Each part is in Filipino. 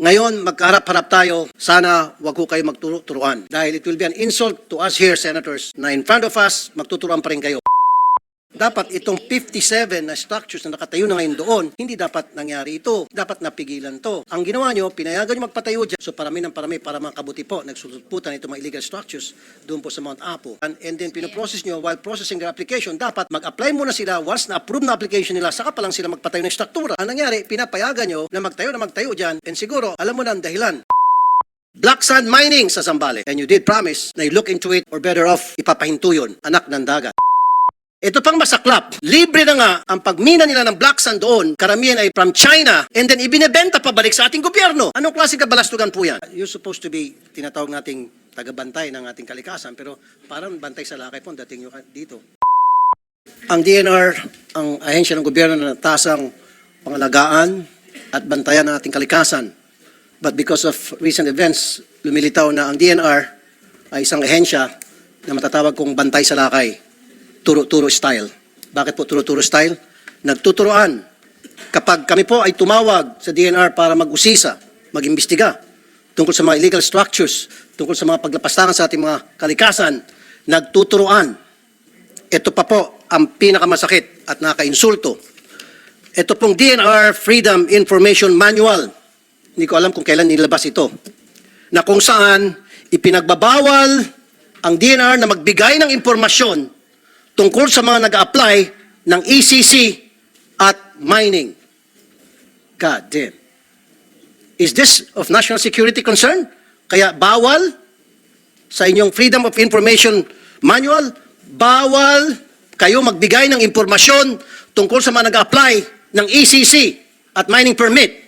Ngayon, magkaharap-harap tayo. Sana wag ko kayo magturuan. Dahil it will be an insult to us here, senators, na in front of us, magtuturuan pa rin kayo. Dapat itong 57 na structures na nakatayo na ngayon doon, hindi dapat nangyari ito. Dapat napigilan to. Ang ginawa nyo, pinayagan nyo magpatayo dyan. So parami ng parami para makabuti po. Nagsusuputan itong mga illegal structures doon po sa Mount Apo. And, and then pinoprocess nyo, while processing their application, dapat mag-apply muna sila. Once na-approve na application nila, saka pa lang sila magpatayo ng struktura. Ang nangyari, pinapayagan nyo na magtayo na magtayo dyan. And siguro, alam mo na ang dahilan. Black sand mining sa Zambales. And you did promise na you look into it or better off, ipapahinto yun, anak ng dagat. Ito pang masaklap. Libre na nga ang pagmina nila ng black sand doon. Karamihan ay from China and then ibinebenta pabalik sa ating gobyerno. Anong klase kabalastugan po yan? You're supposed to be tinatawag nating tagabantay ng ating kalikasan pero parang bantay sa lakay po dating nyo dito. Ang DNR, ang ahensya ng gobyerno na tasang pangalagaan at bantayan ng ating kalikasan. But because of recent events, lumilitaw na ang DNR ay isang ahensya na matatawag kong bantay sa lakay turo-turo style. Bakit po turo-turo style? Nagtuturoan. Kapag kami po ay tumawag sa DNR para mag-usisa, mag-imbestiga tungkol sa mga illegal structures, tungkol sa mga paglapastangan sa ating mga kalikasan, nagtuturoan. Ito pa po ang pinakamasakit at nakaka-insulto. Ito pong DNR Freedom Information Manual. Hindi ko alam kung kailan nilabas ito. Na kung saan ipinagbabawal ang DNR na magbigay ng impormasyon tungkol sa mga nag-apply ng ECC at mining. God damn. Is this of national security concern? Kaya bawal sa inyong Freedom of Information Manual, bawal kayo magbigay ng impormasyon tungkol sa mga nag-apply ng ECC at mining permit.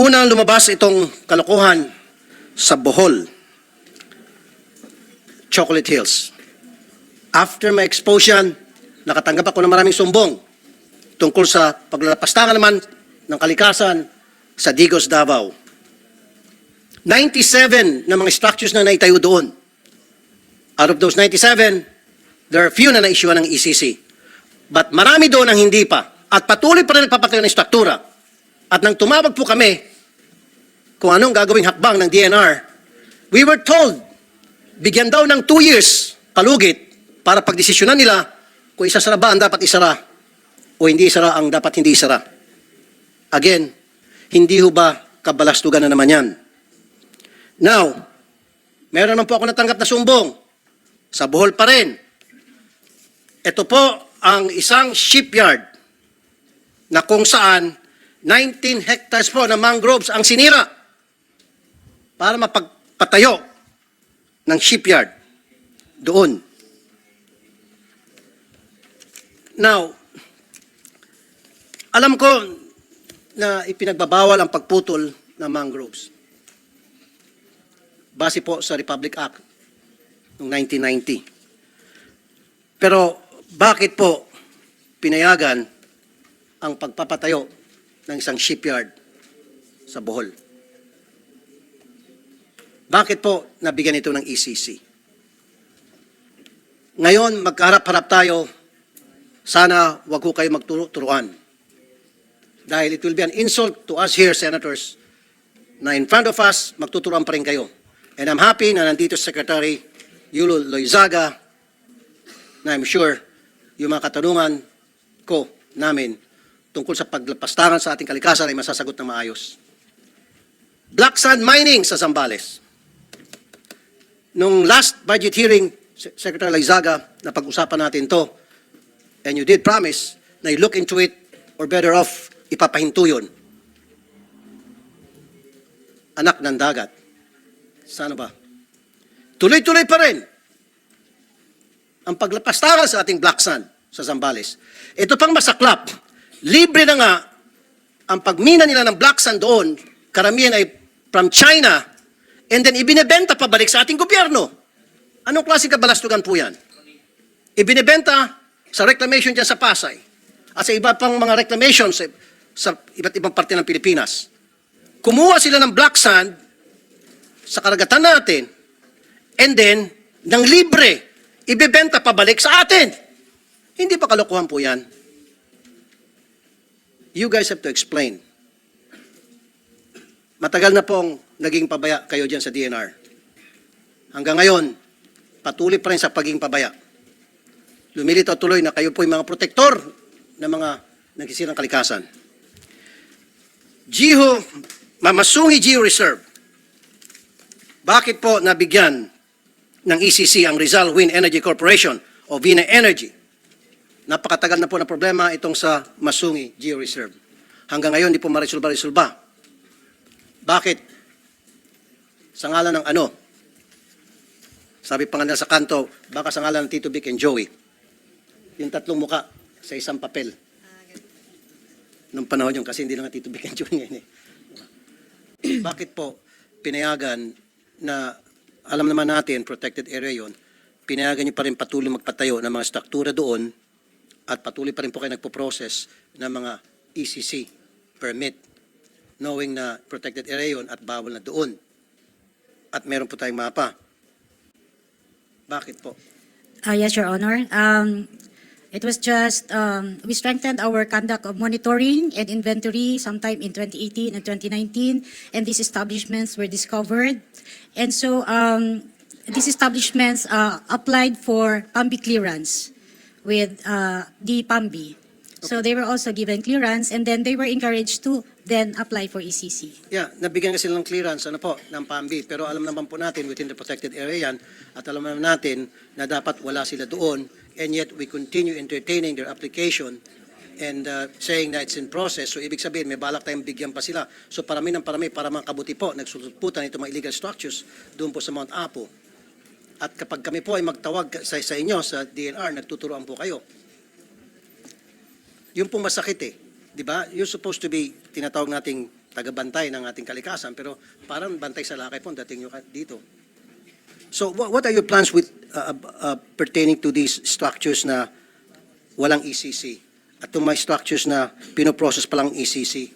Unang lumabas itong kalokohan sa Bohol. Chocolate Hills. After my expulsion, nakatanggap ako ng maraming sumbong tungkol sa paglalapastangan naman ng kalikasan sa Digos, Davao. 97 na mga structures na naitayo doon. Out of those 97, there are few na na-issue ng ECC. But marami doon ang hindi pa. At patuloy pa rin nagpapatayo ng struktura. At nang tumawag po kami kung anong gagawing hakbang ng DNR, we were told bigyan daw ng two years kalugit para pagdesisyonan nila kung isasara ba ang dapat isara o hindi isara ang dapat hindi isara. Again, hindi ho ba kabalastugan na naman yan? Now, meron naman po ako natanggap na sumbong. Sa Bohol pa rin. Ito po ang isang shipyard na kung saan 19 hectares po na mangroves ang sinira para mapagpatayo ng shipyard doon. Now, alam ko na ipinagbabawal ang pagputol ng mangroves. Base po sa Republic Act noong 1990. Pero bakit po pinayagan ang pagpapatayo ng isang shipyard sa Bohol? Bakit po nabigyan ito ng ECC? Ngayon, magkaharap-harap tayo. Sana wag ko kayo magturuan. Dahil it will be an insult to us here, senators, na in front of us, magtuturuan pa rin kayo. And I'm happy na nandito si Secretary Yulo Loizaga, na I'm sure yung mga katanungan ko namin tungkol sa paglapastangan sa ating kalikasan ay masasagot ng maayos. Black sand mining sa Zambales. Nung last budget hearing, Se- Secretary Lizaga, na pag-usapan natin to, and you did promise na you look into it or better off, ipapahinto yun. Anak ng dagat. Sana ba? Tuloy-tuloy pa rin ang paglapastangan sa ating black sand sa Zambales. Ito pang masaklap, libre na nga ang pagmina nila ng black sand doon, karamihan ay from China, and then ibinebenta pabalik sa ating gobyerno. Anong klase kabalastugan po yan? Ibinebenta sa reclamation dyan sa Pasay at sa iba pang mga reclamation sa, sa iba't ibang parte ng Pilipinas. Kumuha sila ng black sand sa karagatan natin and then, ng libre, ibebenta pabalik sa atin. Hindi pa kalokohan po yan. you guys have to explain. Matagal na pong naging pabaya kayo dyan sa DNR. Hanggang ngayon, patuloy pa rin sa pagiging pabaya. Lumilitaw tuloy na kayo po yung mga protektor ng mga nagsisirang kalikasan. Jiho, Mamasungi Geo Reserve. Bakit po nabigyan ng ECC ang Rizal Wind Energy Corporation o Vina Energy? Napakatagal na po na problema itong sa Masungi Geo Reserve. Hanggang ngayon, di po marisolba-resolba. Bakit? Sa ngalan ng ano? Sabi pa nga sa kanto, baka sa ngalan ng Tito Vic and Joey. Yung tatlong muka sa isang papel. Nung panahon yun, kasi hindi lang Tito Vic and Joey ngayon eh. Bakit po pinayagan na alam naman natin, protected area yon, pinayagan niyo pa rin patuloy magpatayo ng mga struktura doon at patuloy pa rin po kayo nagpo-process ng mga ECC permit knowing na protected area yon at bawal na doon. At meron po tayong mapa. Bakit po? Uh, yes, Your Honor. Um, it was just, um, we strengthened our conduct of monitoring and inventory sometime in 2018 and 2019, and these establishments were discovered. And so, um, these establishments, uh, applied for PAMBI clearance with, uh, the PAMBI. So they were also given clearance, and then they were encouraged to then apply for ECC. Yeah, nabigyan kasi ng clearance ano po, ng PAMBI. Pero alam naman po natin within the protected area yan at alam naman natin na dapat wala sila doon and yet we continue entertaining their application and uh, saying that it's in process. So ibig sabihin may balak tayong bigyan pa sila. So parami ng parami para makabuti po nagsulputan itong mga illegal structures doon po sa Mount Apo. At kapag kami po ay magtawag sa, sa inyo sa DNR, nagtuturoan po kayo. Yun po masakit eh. Di ba? You're supposed to be tinatawag nating tagabantay ng ating kalikasan, pero parang bantay sa lakay po dating nyo dito. So what, are your plans with uh, uh, pertaining to these structures na walang ECC? At itong may structures na pinoprocess pa lang ECC?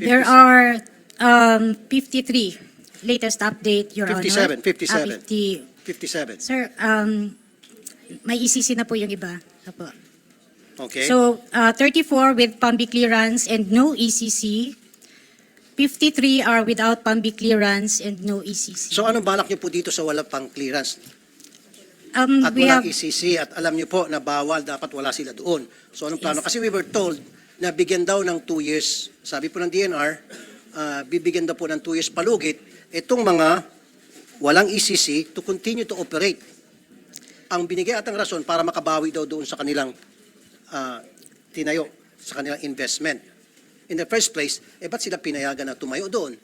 There are, um, 53 latest update, Your Honor. 57, 57. Ah, 50 57. Sir, um, may ECC na po yung iba. Apo. Okay? So, uh, 34 with PAMBI clearance and no ECC. 53 are without PAMBI clearance and no ECC. so anong balak nyo po dito sa wala pang clearance? Um, At we walang have, ECC at alam nyo po na bawal, dapat wala sila doon. So anong plano? Kasi we were told na bigyan daw ng two years. Sabi po ng DNR, ah, bibigyan daw po ng two years palugit itong mga walang ECC to continue to operate. Ang binigay atang rason para makabawi daw doon sa kanilang ah, tinayo, sa kanilang investment. In the first place, eh ba't sila pinayagan na tumayo doon?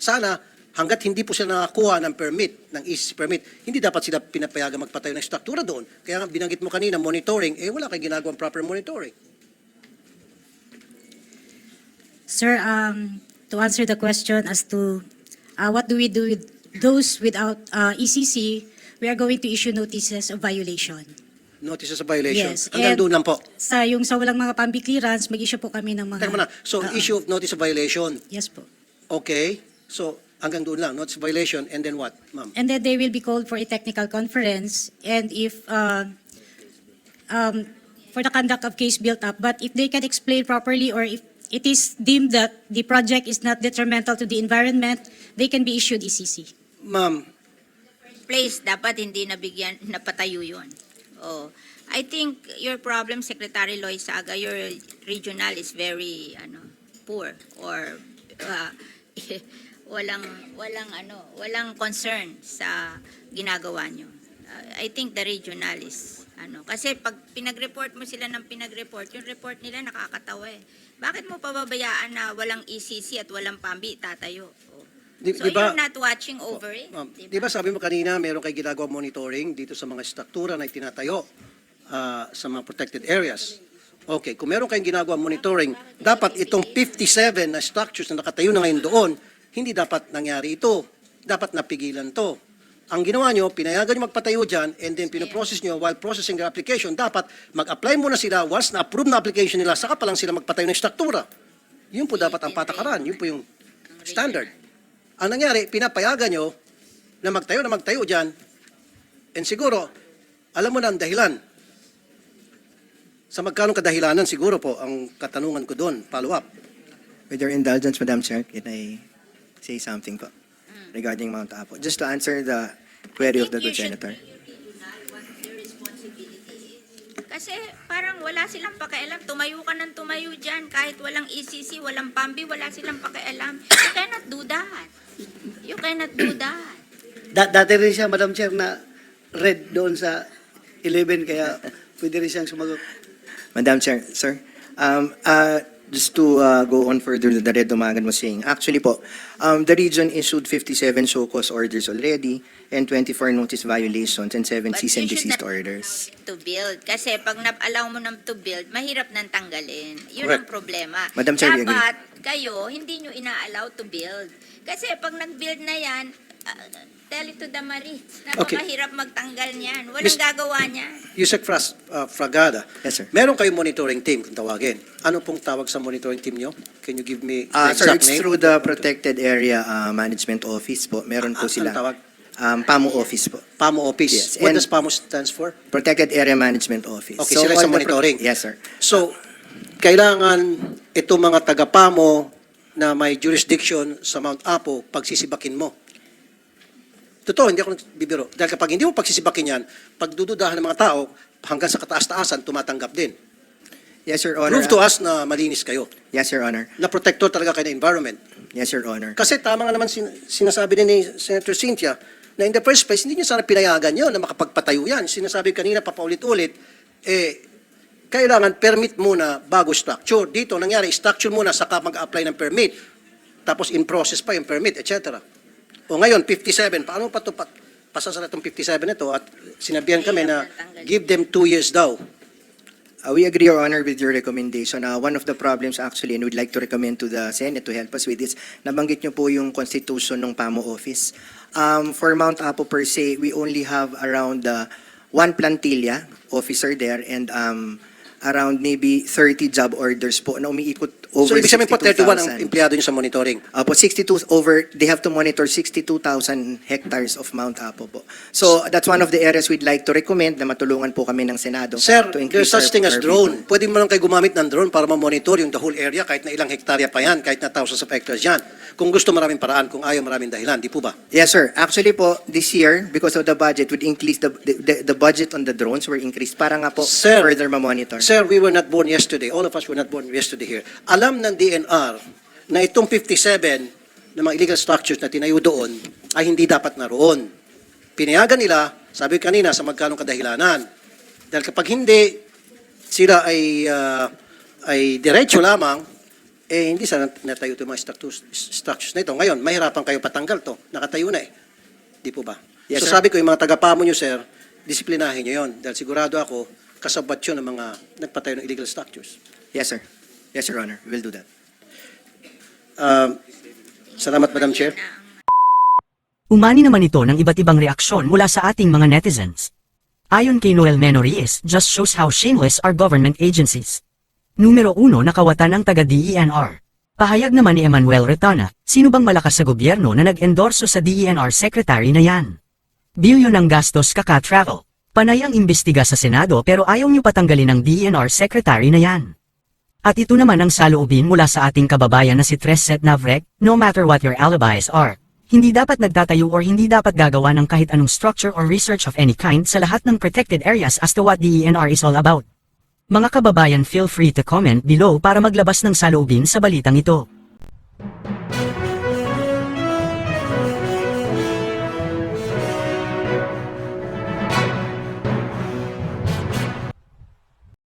Sana, hanggat hindi po sila nakakuha ng permit, ng ECC permit, hindi dapat sila pinapayagan magpatayo ng struktura doon. Kaya nga binanggit mo kanina, monitoring, eh wala kay ginagawang proper monitoring. sir, um, to answer the question as to uh, what do we do with those without uh, ECC, we are going to issue notices of violation. Notices of violation. Yes, Hanggang and- doon lang po. Sa yung sa walang mga PAMBI clearance, mag-issue po kami ng mga... Teka muna. So, Oo. issue of notice of violation. Yes po. Okay. So, hanggang doon lang. Notice of violation. And then what, ma'am? And then they will be called for a technical conference. And if, uh, um, for the conduct of case built up, but if they can explain properly or if it is deemed that the project is not detrimental to the environment, they can be issued ECC. Ma'am, place, dapat hindi nabigyan, napatayo yun. Oh. I think your problem, Secretary Loy Saga, your regional is very, ano, poor or uh, walang, walang, ano, walang concern sa ginagawa nyo. Uh, I think the regional is, ano, kasi pag pinag-report mo sila ng pinag-report, yung report nila nakakatawa eh. Bakit mo pababayaan na walang ECC at walang PAMBI tatayo? Oh. di, So di ba? you're not watching over it? Ma'am, di di ba sabi mo kanina, meron kayo ginagawang monitoring dito sa mga struktura na itinatayo ah, sa mga protected areas. Okay, kung meron kayong ginagawang monitoring, dapat itong 57 na structures na nakatayo na ngayon doon, hindi dapat nangyari ito. Dapat napigilan to. Ang ginawa nyo, pinayagan nyo magpatayo dyan and then pinoprocess nyo while processing their application, dapat mag-apply muna sila once na-approve na application nila, saka pa lang sila magpatayo ng struktura. Yun po dapat ang patakaran. Yun po yung standard. Ang nangyari, pinapayagan nyo na magtayo na magtayo dyan, and siguro, alam mo na ang dahilan. Sa magkano kadahilanan siguro po ang katanungan ko doon, follow up. With your indulgence, Madam Chair, can I say something po regarding Mount Apo? Just to answer the query of the good senator. Kasi parang wala silang pakialam. Tumayo ka ng tumayo dyan. Kahit walang ECC, walang PAMBI, wala silang pakialam. You cannot do that. You cannot do that. Da- dati rin siya, Madam Chair, na red doon sa 11, kaya pwede rin siyang sumagot. Madam Chair, sir, um, uh, just to uh, go on further the Red Dumagan was saying, actually po, um, the region issued 57 show cause orders already and 24 notice violations and 7 But cease and desist orders. To build. Kasi pag na-allow mo ng to build, mahirap nang tanggalin. Yun ang Correct. problema. Madam Chair, we. Dapat kayo, hindi nyo ina-allow to build. Kasi pag nag-build na yan, ah, tell it to the Marines. Okay. Napakahirap magtanggal niyan. Walang Miss- gagawa niyan. Yusek Fras, uh, Fragada, Yes, sir. meron kayong monitoring team kung tawagin. Ano pong tawag sa monitoring team nyo? Can you give me the Uh, sir, exact it's name? through the Protected Area uh, Management Office po. Meron Ah, po sila. anong tawag? Um, PAMO Office po. PAMO Office. Yes, What and- does PAMO stands for? Protected Area Management Office. Okay, sila all sa the pro- monitoring. Yes, sir. So, kailangan itong mga taga-PAMO na may jurisdiction sa Mount Apo, pagsisibakin mo. Totoo, hindi ako nagbibiro. Dahil kapag hindi mo pagsisibakin yan, pagdududahan ng mga tao, hanggang sa kataas-taasan, tumatanggap din. Yes, Your Honor. Prove to us na malinis kayo. Yes, Your Honor. Na protector talaga kayo ng environment. Yes, Your Honor. Kasi tama nga naman sin- sinasabi din ni Senator Cynthia na in the first place, hindi niya sana pinayagan yun na makapagpatayo yan. Sinasabi kanina papaulit-ulit, eh, kailangan permit muna bago structure. Dito, nangyari, structure muna, saka mag-apply ng permit. Tapos in process pa yung permit, etc. O ngayon, 57, paano pa ito pa, pasasara itong 57 ito at sinabihan kami na give them two years daw. Uh, we agree, Your Honor, with your recommendation. Uh, one of the problems actually, and we'd like to recommend to the Senate to help us with this, nabanggit niyo po yung constitution ng PAMO office. Um, for Mount Apo per se, we only have around uh, one plantilla officer there and um, around maybe 30 job orders po na umiikot So, over ibig sabihin po, 31 ang 62,000. empleyado niyo sa monitoring. Apo, 62 over, they have to monitor 62,000 hectares of Mount Apo po. So that's one of the areas we'd like to recommend na matulungan po kami ng Senado. Sir, to increase there's such thing as drone. Pwede mo lang kayo gumamit ng drone para ma-monitor yung the whole area kahit na ilang hektarya pa yan, kahit na thousands of hectares yan. Kung gusto maraming paraan, kung ayaw maraming dahilan, di po ba? Yes, sir. Actually po, this year, because of the budget, would increase the, the, the budget on the drones were increased para nga po Sir, further ma-monitor. Sir, we were not born yesterday. All of us were not born yesterday here. Alam ng DNR na itong 57 na mga illegal structures na tinayo doon ay hindi dapat naroon. Pinayagan nila, sabi kanina, sa magkanong kadahilanan. Dahil kapag hindi, sila ay, ah, ay diretso lamang, eh hindi sana natayo itong mga structures, structures na ito. Ngayon, mahirapan kayo patanggal to. Nakatayo na eh. Di po ba? Yes, so sir. sabi ko, yung mga tagapamo nyo, sir, disiplinahin nyo yon Dahil sigurado ako, kasabat yun ng mga nagpatayo ng illegal structures. Yes, sir. Yes, Your Honor. We'll do that. Um, salamat, Madam Chair. Umani naman ito ng iba't ibang reaksyon mula sa ating mga netizens. Ayon kay Noel Menories, just shows how shameless are government agencies. Numero uno nakawatan ang taga-DENR. Pahayag naman ni Emmanuel Retana, sino bang malakas sa gobyerno na nag-endorso sa DENR secretary na yan? Bilyon ng gastos kaka-travel. Panay ang imbestiga sa Senado pero ayaw niyo patanggalin ang DENR secretary na yan. At ito naman ang saloobin mula sa ating kababayan na si Treset Navrek, no matter what your alibis are. Hindi dapat nagtatayo or hindi dapat gagawa ng kahit anong structure or research of any kind sa lahat ng protected areas as to what DENR is all about. Mga kababayan feel free to comment below para maglabas ng saloobin sa balitang ito.